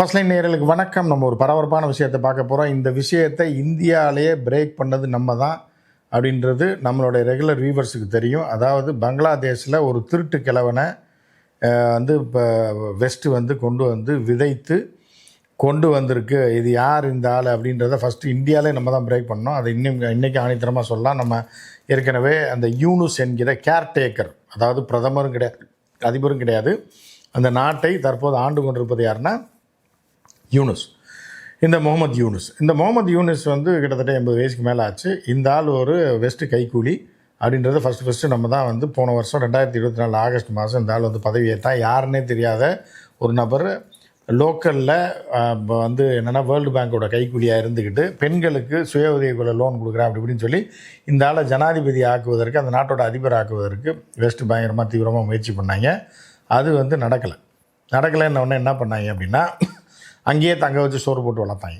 First line நேயர்களுக்கு வணக்கம். நம்ம ஒரு பரபரப்பான விஷயத்தை பார்க்க போகிறோம் இந்த விஷயத்தை இந்தியாவிலேயே பிரேக் பண்ணது நம்ம தான் அப்படின்றது நம்மளுடைய ரெகுலர் வியூவர்ஸுக்கு தெரியும். அதாவது பங்களாதேஷில் ஒரு திருட்டு கிழவனை வந்து இப்போ வெஸ்ட்டு வந்து கொண்டு வந்து விதைத்து கொண்டு வந்திருக்கு. இது யார் இந்த ஆள் அப்படின்றத ஃபஸ்ட்டு இந்தியாவிலே நம்ம தான் பிரேக் பண்ணோம் அதை இன்னும் இன்றைக்கி ஆணித்தரமாக சொல்லலாம். நம்ம ஏற்கனவே அந்த யூனுஸ் என்கிற கேர்டேக்கர் அதாவது பிரதமரும் கிடையாது அதிபரும் கிடையாது. அந்த நாட்டை தற்போது ஆண்டு கொண்டிருப்பது யாருன்னா யூனுஸ். இந்த முகமது யூனுஸ். இந்த முகமது யூனுஸ் வந்து கிட்டத்தட்ட எண்பது வயசுக்கு மேலே ஆச்சு. இந்த ஆள் ஒரு வெஸ்ட்டு கைக்கூலி அப்படின்றத ஃபஸ்ட்டு ஃபஸ்ட்டு நம்ம தான் வந்து போன வருஷம் ரெண்டாயிரத்தி இருபத்தி நாலு ஆகஸ்ட் மாதம் இந்த ஆள் வந்து பதவியேற்றான் யாருன்னே தெரியாத ஒரு நபர் லோக்கலில் வந்து என்னென்னா வேர்ல்டு பேங்க்கோட கைக்கூலியாக இருந்துக்கிட்டு பெண்களுக்கு சுய உதவிக்குள்ள லோன் கொடுக்குறேன் அப்படி இப்படின்னு சொல்லி இந்த ஆளை ஜனாதிபதி ஆக்குவதற்கு அந்த நாட்டோட அதிபர் ஆக்குவதற்கு வெஸ்ட் பயங்கரமாக தீவிரமாக முயற்சி பண்ணாங்க. அது வந்து நடக்கலை. நடக்கலைன்னு உடனே என்ன பண்ணாங்க அப்படின்னா அங்கேயே தங்க வச்சு சோறு போட்டு வளர்த்தாங்க.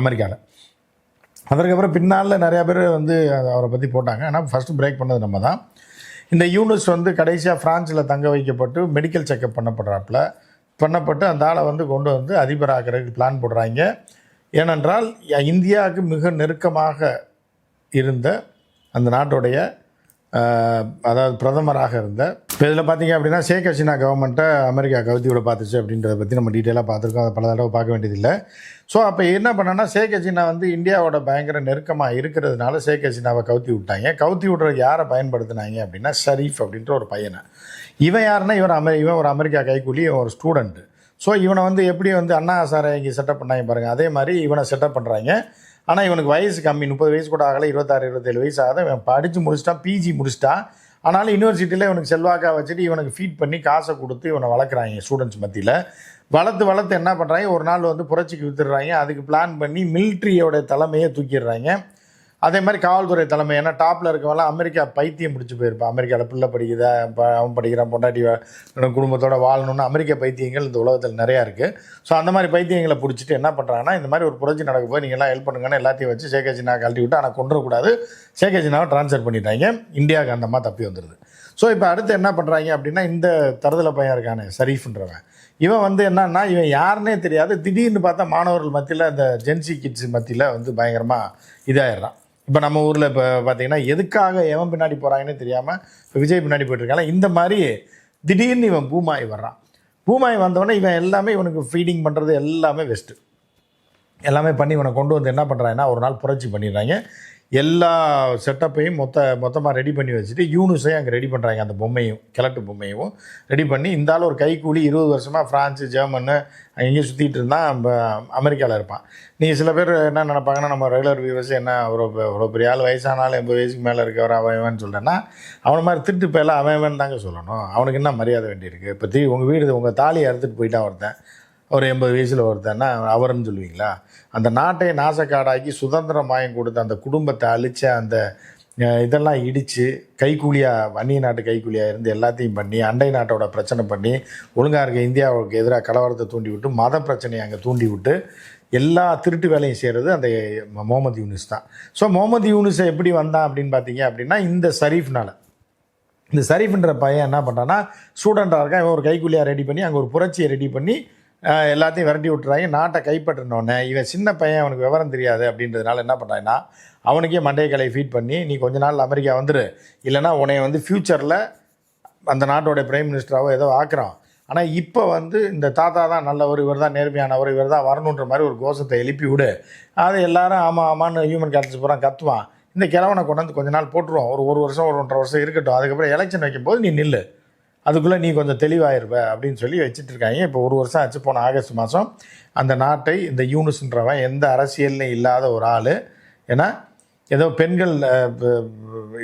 அமெரிக்காவில் அதற்கப்புறம் பின்னால் நிறையா பேர் வந்து அவரை பற்றி போட்டாங்க. ஆனால் ஃபஸ்ட்டு பிரேக் பண்ணது நம்ம தான். இந்த யூனிஸ் வந்து கடைசியாக ஃப்ரான்ஸில் தங்க வைக்கப்பட்டு மெடிக்கல் செக்கப் பண்ணப்படுறாப்புல. பண்ணப்பட்டு அந்த ஆளை வந்து கொண்டு வந்து அதிபராகிறதுக்கு பிளான் போடுறாங்க. ஏனென்றால் இந்தியாவுக்கு மிக நெருக்கமாக இருந்த அந்த நாட்டுடைய அதாவது பிரதமராக இருந்த. இப்போ இதில் பார்த்தீங்க அப்படின்னா ஷேக் ஹசீனா கவர்மெண்ட்டை அமெரிக்கா கவுத்தி விட பார்த்துச்சு அப்படின்றத பற்றி நம்ம டீட்டெயிலாக பார்த்துருக்கோம். அதை பல தடவை பார்க்க வேண்டியதில்லை. ஸோ அப்போ என்ன பண்ணனா ஷேக் ஹசீனா வந்து இந்தியாவோட பயங்கர நெருக்கமாக இருக்கிறதுனால ஷேக் ஹசீனாவை கவுத்தி விட்டாங்க. கவுத்தி விடுற யாரை பயன்படுத்தினாங்க அப்படின்னா ஷரீஃப் அப்படின்ற ஒரு பையனை. இவன் யாருன்னா இவன் அமெ இவன் ஒரு அமெரிக்கா கைக்கூலி இவன் ஒரு ஸ்டூடெண்ட்டு ஸோ இவனை வந்து எப்படி வந்து அண்ணா சாரை இங்கே செட்டப் பண்ணாங்க பாருங்கள் அதே மாதிரி இவனை செட்டப் பண்ணுறாங்க ஆனால் இவனுக்கு வயசு கம்மி. முப்பது வயசு கூட ஆகலை இருபத்தாறு இருபத்தேழு வயசு ஆகுது. இவன் படித்து முடிச்சிட்டான் பிஜி முடிச்சிட்டான் ஆனாலும் யூனிவர்சிட்டியில் இவனுக்கு செல்வாக்காக வச்சுட்டு இவனுக்கு ஃபீட் பண்ணி காசை கொடுத்து இவனை வளர்க்குறாங்க ஸ்டூடெண்ட்ஸ் மத்தியில். வளர்த்து வளர்த்து என்ன பண்ணுறாங்க ஒரு நாள் வந்து புரட்சிக்கு வித்துடுறாங்க. அதுக்கு பிளான் பண்ணி மிலிட்ரியோட தலைமையை தூக்கிடுறாங்க. அதே மாதிரி காவல்துறை தலைமை ஏன்னா டாப்பில் இருக்கவெல்லாம் அமெரிக்கா பைத்தியம் பிடிச்சி போயிருப்பான் அமெரிக்காவில் பிள்ளை படிக்குதா இப்போ அவன் படிக்கிறான் பொண்டாட்டி வா- குடும்பத்தோட வாழணும்னு அமெரிக்க பைத்தியங்கள் இந்த உலகத்தில் நிறையா இருக்குது ஸோ அந்த மாதிரி பைத்தியங்களை பிடிச்சிட்டு என்ன பண்ணுறாங்கன்னா இந்த மாதிரி ஒரு புரட்சி நடக்க போய் நீங்கள் எல்லாம் ஹெல்ப் பண்ணுங்கன்னு எல்லாத்தையும் வச்சு சேகஜினா கழட்டி விட்டு ஆனால் கொண்டுறக்கூடாது ஷேக் ட்ரான்ஸ்ஃபர் பண்ணிட்டாங்க. இந்தியாவுக்கு அந்த மாதிரி தப்பி வந்துடுது ஸோ இப்போ அடுத்து என்ன பண்ணுறாங்க அப்படின்னா இந்த தருதலை பையன் இருக்கானே ஷரீஃப்ன்றவன். இவன் வந்து என்னன்னா இவன் யாருன்னே தெரியாது. திடீர்னு பார்த்தா மாணவர்கள் மத்தியில் இந்த ஜென்சி கிட்ஸ் மத்தியில் வந்து பயங்கரமாக இதாயிடுறான். இப்போ நம்ம ஊரில் இப்போ பார்த்தீங்கன்னா எதுக்காக எவன் பின்னாடி போகிறாங்கன்னு தெரியாமல் இப்போ விஜய் பின்னாடி போயிட்டுருக்காங்க இந்த மாதிரி திடீர்னு இவன் பூமாய் வர்றான். பூமாய் வந்தவொடனே இவன் எல்லாமே இவனுக்கு ஃபீடிங் பண்ணுறது எல்லாமே வெஸ்ட்டு எல்லாமே பண்ணி இவனை கொண்டு வந்து என்ன பண்ணுறாங்கன்னா ஒரு நாள் புரட்சி பண்ணிடுறாங்க. எல்லா செட்டப்பையும் மொத்த மொத்தமாக ரெடி பண்ணி வச்சுட்டு யூனுஸையும் அங்கே ரெடி பண்ணுறாங்க அந்த பொம்மையும் கிழட்டு பொம்மையும். ரெடி பண்ணி இந்த ஆள் ஒரு கைக்கூலி இருபது வருஷமாக ஃப்ரான்ஸு ஜெர்மனு எங்கேயும் சுற்றிட்டு இருந்தால் அமெரிக்காவில் இருப்பான். நீங்கள் சில பேர் என்ன நினைப்பாங்கன்னா நம்ம ரெகுலர் வியூவர்ஸ் என்ன ஒரு ஒரு பெரிய ஆள் வயசானாலும் எண்பது வயசுக்கு மேலே இருக்கவர் அவன் சொல்கிறேன்னா அவனை மாதிரி திருட்டு பேல அவன் தாங்க சொல்லணும். அவனுக்கு என்ன மரியாதை வேண்டியிருக்கு? இப்போ தீ உங்கள் வீடு உங்கள் தாலியை அறுத்துட்டு போயிட்டான் ஒருத்தன். ஒரு எண்பது வயசில் ஒருத்தன்னா அவர்னு சொல்லுவீங்களா? அந்த நாட்டை நாசக்காடாக்கி சுதந்திரம் வாங்கி கொடுத்த அந்த குடும்பத்தை அழிச்ச அந்த இதெல்லாம் இடித்து கைக்கூலியாக அந்நிய நாட்டு கைக்கூலியாக இருந்து எல்லாத்தையும் பண்ணி அண்டை நாட்டோட பிரச்சனை பண்ணி ஒழுங்காக இருக்க இந்தியாவுக்கு எதிராக கலவரத்தை தூண்டி விட்டு மத பிரச்சனையை அங்கே தூண்டி விட்டு எல்லா திருட்டு வேலையும் செய்கிறது அந்த முகமது யூனிஸ் தான். ஸோ முகமது யூனிஸை எப்படி வந்தான் அப்படின்னு பார்த்தீங்க அப்படின்னா இந்த சரீஃப்னால். இந்த ஷரீஃப்ன்ற பையன் என்ன பண்ணுறான்னா ஸ்டூடெண்ட்டாக இருக்கான். இவன் ஒரு கைக்குள்ளியாக ரெடி பண்ணி அங்கே ஒரு புரட்சியை ரெடி பண்ணி எல்லாத்தையும் விரட்டி விட்டுறாங்க. நாட்டை கைப்பற்றினோடனே இவன் சின்ன பையன் அவனுக்கு விவரம் தெரியாது அப்படின்றதுனால என்ன பண்ணுறாங்கன்னா அவனுக்கே மண்டைய ஃபீட் பண்ணி நீ கொஞ்ச நாள் அமெரிக்கா வந்துடு இல்லைன்னா உன்னை வந்து ஃப்யூச்சரில் அந்த நாட்டோடைய பிரைம் மினிஸ்டராகவோ ஏதோ ஆக்குறான். ஆனால் இப்போ வந்து இந்த தாத்தா தான் நல்லவர் இவர் தான் நேர்மையானவர் இவர் தான் வரணுன்ற மாதிரி ஒரு கோஷத்தை எழுப்பி விடு. அதை எல்லாரும் ஆமாம் ஆமான்னு ஹியூமன் கேரக்டர்ஸ் பூரா கத்துவான். இந்த கிழவனை கொண்டு வந்து கொஞ்ச நாள் போட்டுருவோம். ஒரு ஒரு வருஷம் ஒரு ஒன்றரை வருஷம் இருக்கட்டும். அதுக்கப்புறம் எலெக்ஷன் வைக்கும்போது நீ நில்லு. அதுக்குள்ளே நீ கொஞ்சம் தெளிவாயிருப்ப அப்படின்னு சொல்லி வச்சுட்டு இருக்காங்க இப்போ ஒரு வருஷம் ஆச்சு போன ஆகஸ்ட் மாதம் அந்த நாட்டை இந்த யூனுஸ்ன்றவன் எந்த அரசியல்லையும் இல்லாத ஒரு ஆள். ஏன்னா ஏதோ பெண்கள்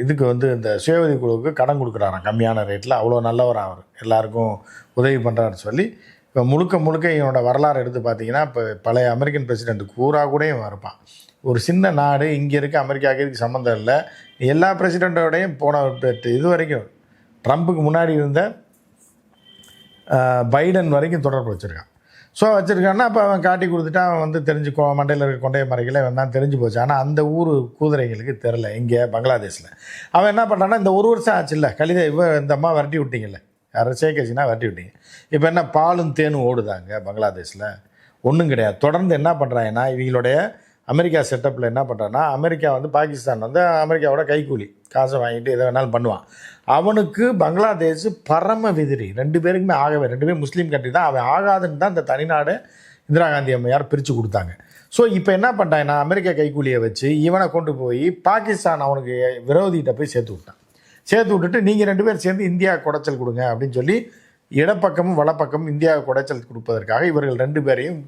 இதுக்கு வந்து இந்த சுயவதி குழுவுக்கு கடன் கொடுக்குறாராம். கம்மியான ரேட்டில் அவ்வளோ நல்லவர் அவர். எல்லாருக்கும் உதவி பண்ணுறாருன்னு சொல்லி இப்போ முழுக்க முழுக்க இவனோட வரலாறு எடுத்து பார்த்தீங்கன்னா இப்போ பழைய அமெரிக்கன் பிரசிடென்ட் கூறா கூட இவன் இருப்பான். ஒரு சின்ன நாடு இங்கே இருக்க அமெரிக்காவுக்கு இதுக்கு சம்மந்தம் இல்லை. எல்லா பிரசிடெண்ட்டோடையும் போன இது வரைக்கும் ட்ரம்ப்புக்கு முன்னாடி இருந்த பைடன் வரைக்கும் தொடர்பு வச்சுருக்கான். ஸோ வச்சுருக்கான்னா அப்போ அவன் காட்டி கொடுத்துட்டு அவன் வந்து தெரிஞ்சு கொ- மண்டையில் இருக்க கொண்டைய மறைக்கல இவன் தான் தெரிஞ்சு போச்சு. ஆனால் அந்த ஊர் கூதிரைகளுக்கு தெரில இங்கே பங்களாதேஷில். அவன் என்ன பண்ணுறான்னா இந்த ஒரு வருஷம் ஆச்சு இல்லை கலித இவ இந்த அம்மா வரட்டி விட்டீங்கல்ல. யாரை சேகேஜினா வரட்டி விட்டீங்க. இப்போ என்ன பாலும் தேனும் ஓடுதாங்க பங்களாதேஷில். ஒன்றும் கிடையாது. தொடர்ந்து என்ன பண்ணுறாங்கன்னா இவங்களுடைய அமெரிக்கா செட்டப்பில் என்ன பண்ணுறான்னா அமெரிக்கா வந்து பாகிஸ்தான் வந்து அமெரிக்காவோட கைக்கூலி காசை வாங்கிட்டு எதை வேணாலும் பண்ணுவான். அவனுக்கு பங்களாதேஷ் பரம விதிரி. ரெண்டு பேருக்குமே ஆகவே ரெண்டு பேரும் முஸ்லீம் கண்ட்ரி தான். அவன் ஆகாதுன்னு தான் இந்த தனிநாடு இந்திரா காந்தி அம்மையார் பிரித்து கொடுத்தாங்க. ஸோ இப்போ என்ன பண்ணிட்டாங்கன்னா அமெரிக்கா கைக்கூலியை வச்சு இவனை கொண்டு போய் பாகிஸ்தான் அவனுக்கு விரோதிகிட்ட போய் சேர்த்து விட்டான். சேர்த்து விட்டுட்டு நீங்கள் ரெண்டு பேரும் சேர்ந்து இந்தியா குடைச்சல் கொடுங்க அப்படின்னு சொல்லி இடப்பக்கமும் வலப்பக்கமும் இந்தியாவுக்கு குடைச்சல் கொடுப்பதற்காக இவர்கள் ரெண்டு பேரையும்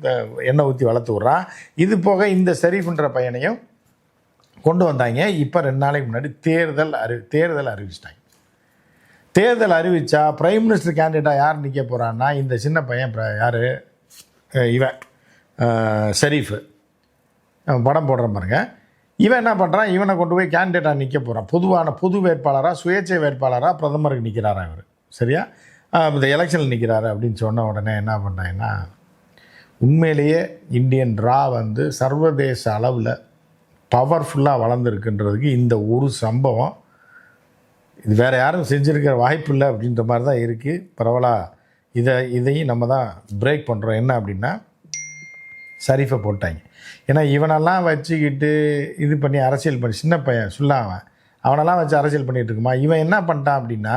எண்ணெய் ஊற்றி வளர்த்து விட்றான் இது போக இந்த ஷெரீஃப்ன்ற பையனையும் கொண்டு வந்தாங்க. இப்போ ரெண்டு நாளைக்கு முன்னாடி தேர்தல் அறி தேர்தல் அறிவிச்சிட்டாங்க. தேர்தல் அறிவிச்சா பிரைம் மினிஸ்டர் கேண்டிடேட்டாக யார் நிற்க போகிறான்னா இந்த சின்ன பையன் இப்போ யார்? இவன். ஷெரீஃபு. படம் போடுற பாருங்க. இவன் என்ன பண்ணுறான் இவனை கொண்டு போய் கேண்டிடேட்டாக நிற்க போகிறான் பொதுவான பொது வேட்பாளராக சுயேட்சை வேட்பாளராக பிரதமருக்கு நிற்கிறாரா இவர். சரியா? இந்த எலெக்ஷனில் நிற்கிறாரு அப்படின்னு சொன்ன உடனே என்ன பண்ணுறாங்கன்னா உண்மையிலேயே இந்தியன் ரா வந்து சர்வதேச அளவில் பவர்ஃபுல்லாக வளர்ந்துருக்குன்றதுக்கு இந்த ஒரு சம்பவம் இது வேறு யாரும் செஞ்சுருக்கிற வாய்ப்பு இல்லை அப்படின்ற மாதிரி தான் இருக்குது பரவலாக இதை இதையும் நம்ம தான் பிரேக் பண்ணுறோம் என்ன அப்படின்னா சரிஃபை போட்டாங்க. ஏன்னா இவனெல்லாம் வச்சுக்கிட்டு இது பண்ணி அரசியல் பண்ணி சின்ன பையன் சொல்லாம அவன் அவனெல்லாம் வச்சு அரசியல் பண்ணிகிட்டு இருக்குமா? இவன் என்ன பண்ணிட்டான் அப்படின்னா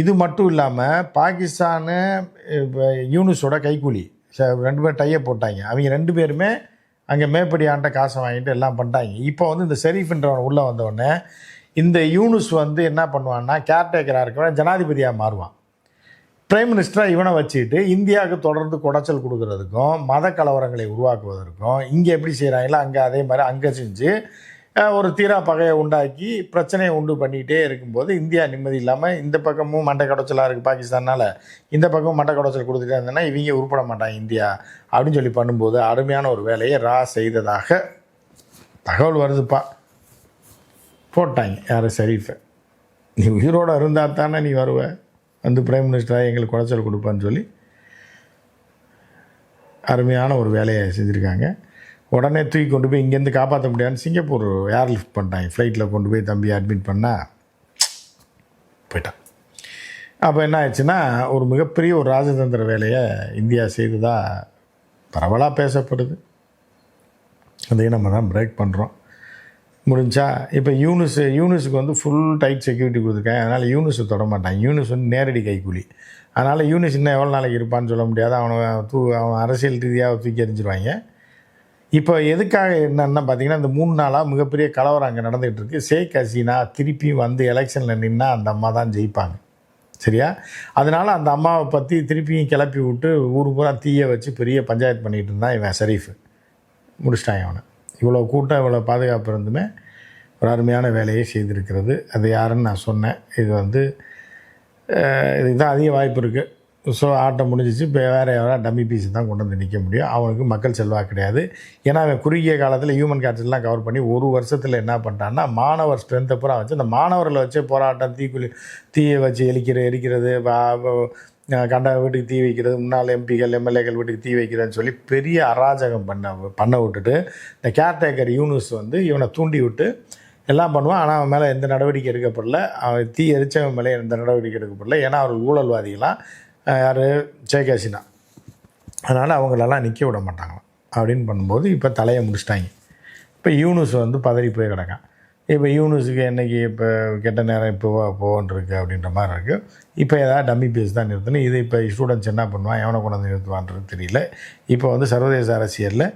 இது மட்டும் இல்லாமல் பாகிஸ்தானு இப்போ யூனுஸோட கைக்கூலி ச- ரெண்டு பேர் டையை போட்டாங்க. அவங்க ரெண்டு பேருமே அங்கே மேப்படி ஆண்ட காசை வாங்கிட்டு எல்லாம் பண்ணிட்டாங்க. இப்போ வந்து இந்த ஷெரீஃப்ன்றவன் உள்ளே வந்தவொடனே இந்த யூனுஸ் வந்து என்ன பண்ணுவான்னா கேர்டேக்கராக இருக்கிறவன் ஜனாதிபதியாக மாறுவான். பிரைம் மினிஸ்டராக இவனை வச்சுக்கிட்டு இந்தியாவுக்கு தொடர்ந்து குடைச்சல் கொடுக்கறதுக்கும் மத கலவரங்களை உருவாக்குவதற்கும் இங்கே எப்படி செய்கிறாங்களோ அங்கே அதே மாதிரி அங்கே செஞ்சு ஒரு தீரா பகையை உண்டாக்கி பிரச்சனையை உண்டு பண்ணிக்கிட்டே இருக்கும்போது இந்தியா நிம்மதி இல்லாமல் இந்த பக்கமும் மண்டை குடைச்சலாக இருக்குது பாகிஸ்தானால் இந்த பக்கமும் மண்டை குடைச்சல் கொடுத்துட்டே இருந்தேன்னா இவங்க உருப்பட மாட்டாங்க இந்தியா அப்படின்னு சொல்லி பண்ணும்போது அருமையான ஒரு வேலையை ரா செய்ததாக தகவல் வருதுப்பா. போட்டாங்க. யார்? ஷரீஃபை. நீ உயிரோடு இருந்தால் தானே நீ வருவ. வந்து பிரைம் மினிஸ்டராக எங்களுக்கு குடைச்சல் கொடுப்பான்னு சொல்லி அருமையான ஒரு வேலையை செஞ்சுருக்காங்க. உடனே தூக்கி கொண்டு போய் இங்கேருந்து காப்பாற்ற முடியாதுன்னு சிங்கப்பூர் ஏர் லிஃப்ட் பண்ணிட்டாங்க. ஃப்ளைட்டில் கொண்டு போய் தம்பி அட்மிட் பண்ணால் போயிட்டான். அப்போ என்ன ஆயிடுச்சுன்னா ஒரு மிகப்பெரிய ஒரு ராஜதந்திர வேலையை இந்தியா செய்ததாக பரவலாக பேசப்படுது. அதையும் நம்ம தான் பிரேக் பண்ணுறோம் முடிஞ்சா இப்போ யூனிஸ் யூனிஸுக்கு வந்து ஃபுல் டைட் செக்யூரிட்டி கொடுத்துருக்கேன் அதனால் யூனிஸை தொட மாட்டான். யூனிஸ் வந்து நேரடி கைக்கூலி. அதனால் யூனிஸ் இன்னும் எவ்வளோ நாளைக்கு இருப்பான்னு சொல்ல முடியாது. அவனை தூ அவன் அரசியல் ரீதியாக தூக்கி எறிஞ்சிருவாங்க. இப்போ எதுக்காக என்னென்னா பார்த்தீங்கன்னா இந்த மூணு நாளாக மிகப்பெரிய கலவரம் அங்கே நடந்துகிட்டு இருக்கு. ஷேக் ஹசீனா திருப்பி வந்து எலெக்ஷனில் நின்னால் அந்த அம்மா தான் ஜெயிப்பாங்க. சரியா? அதனால் அந்த அம்மாவை பற்றி திருப்பியும் கிளப்பி விட்டு ஊர் பூரா தீயை வச்சு பெரிய பஞ்சாயத்து பண்ணிகிட்டு இருந்தான் இவன் ஷரீஃப். முடிச்சிட்டான் அவனை இவ்வளோ கூட்டம் இவ்வளோ பாதுகாப்பு இருந்துமே ஒரு அருமையான வேலையை செய்திருக்கிறது. அது யாருன்னு நான் சொன்னேன். இது வந்து இதுதான் இதுக்கு தான் அதிக வாய்ப்பு இருக்குது ஸோ ஆட்டம் முடிஞ்சிச்சு. இப்போ வேறு யாராவது டம்மி பீஸ் தான் கொண்டு வந்து நிற்க முடியும். அவனுக்கு மக்கள் செல்வாக்கு கிடையாது. ஏன்னா அவன் குறுகிய காலத்தில் ஹியூமன் கேபிட்டல்லாம் கவர் பண்ணி ஒரு வருஷத்தில் என்ன பண்ணிட்டான்னா மாணவர் ஸ்ட்ரென்த்தை பூரா வச்சு அந்த மாணவர்களை வச்சு போராட்டம் தீக்குளி தீயை வச்சு எரிக்கிற எரிக்கிறது வா- கண்ட வீட்டுக்கு தீ வைக்கிறது முன்னாள் எம்பிகள் எம்எல்ஏக்கள் வீட்டுக்கு தீ வைக்கிறதுன்னு சொல்லி பெரிய அராஜகம் பண்ண பண்ண விட்டுட்டு இந்த கேர்டேக்கர் யூனிஸ் வந்து இவனை தூண்டி விட்டு எல்லாம் பண்ணுவான். ஆனால் அவன் மேலே எந்த நடவடிக்கை எடுக்கப்படல. அவன் தீ எரிச்சவன் மேலே எந்த நடவடிக்கை எடுக்கப்படல. ஏன்னா அவர் ஊழல்வாதிகளாம். யார்? ஜெயகாசினா அதனால் அவங்களெல்லாம் நிற்க விட மாட்டாங்களாம். அப்படின்னு பண்ணும்போது இப்போ தலையை முடிச்சிட்டாங்க. இப்போ யூனுஸ் வந்து பதறி போய் கிடக்கான். இப்போ யூனுஸுக்கு என்னைக்கு இப்போ கெட்ட நேரம் இப்போ போகன்றிருக்கு அப்படின்ற மாதிரி இருக்குது இப்போ ஏதாவது டம்மி பேஸ் தான் நிறுத்தணும். இது இப்போ ஸ்டூடெண்ட்ஸ் என்ன பண்ணுவான்? எவனை கொண்டு வந்து நிறுத்துவான்றது தெரியல. இப்போ வந்து சர்வதேச அரசியலில்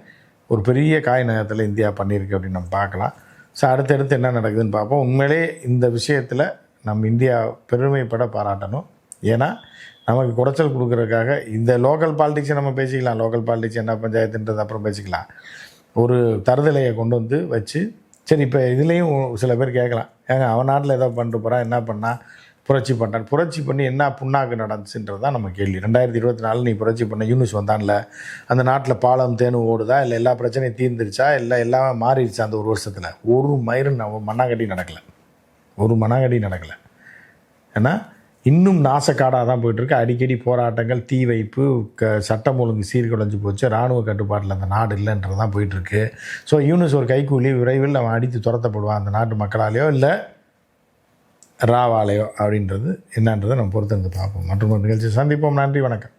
ஒரு பெரிய காய் நகரத்தில் இந்தியா பண்ணியிருக்கு அப்படின்னு நம்ம பார்க்கலாம். ஸோ அடுத்தடுத்து என்ன நடக்குதுன்னு பார்ப்போம். உண்மையிலே இந்த விஷயத்தில் நம்ம இந்தியா பெருமைப்பட பாராட்டணும். ஏன்னா நமக்கு குடைச்சல் கொடுக்குறதுக்காக இந்த லோக்கல் பாலிடிக்ஸை நம்ம பேசிக்கலாம். லோக்கல் பாலிடிக்ஸ் என்ன பஞ்சாயத்துன்றது அப்புறம் பேசிக்கலாம். ஒரு தருதலையை கொண்டு வந்து வச்சு சரி இப்போ இதுலேயும் சில பேர் கேட்கலாம். ஏங்க அவன் நாட்டில் ஏதோ பண்ணிட்டு போகிறான் என்ன பண்ணா? புரட்சி பண்ணுறான் புரட்சி பண்ணி என்ன புண்ணாக்கு நடந்துச்சுன்றது தான் நம்ம கேள்வி. ரெண்டாயிரத்தி இருபத்தி நாலு நீ புரட்சி பண்ண யூனிஸ் வந்தான்ல அந்த நாட்டில் பாலம் தேனு ஓடுதா? இல்லை எல்லா பிரச்சனையும் தீர்ந்துருச்சா? இல்லை எல்லாமே மாறிடுச்சா அந்த ஒரு வருஷத்தில்? ஒரு மயிரும் நம்ம மண்ணாங்கட்டி நடக்கலை. ஒரு மண்ணாங்கட்டி நடக்கலை. ஏன்னா இன்னும் நாசக்காடாக தான் போயிட்டுருக்கு. அடிக்கடி போராட்டங்கள் தீ வைப்பு க சட்டம் ஒழுங்கு சீர்குலைஞ்சு போச்சு. இராணுவ கட்டுப்பாட்டில் அந்த நாடு இல்லைன்றது தான் போயிட்டுருக்கு. ஸோ யூனிஸ் ஒரு கைக்கூலி விரைவில் அவன் அடித்து துரத்தப்படுவான் அந்த நாட்டு மக்களாலேயோ இல்லை ராவாலையோ அப்படின்றது என்னன்றதை நம்ம பொறுத்திருந்து பார்ப்போம். மற்றும் ஒரு நிகழ்ச்சி சந்திப்போம். நன்றி வணக்கம்.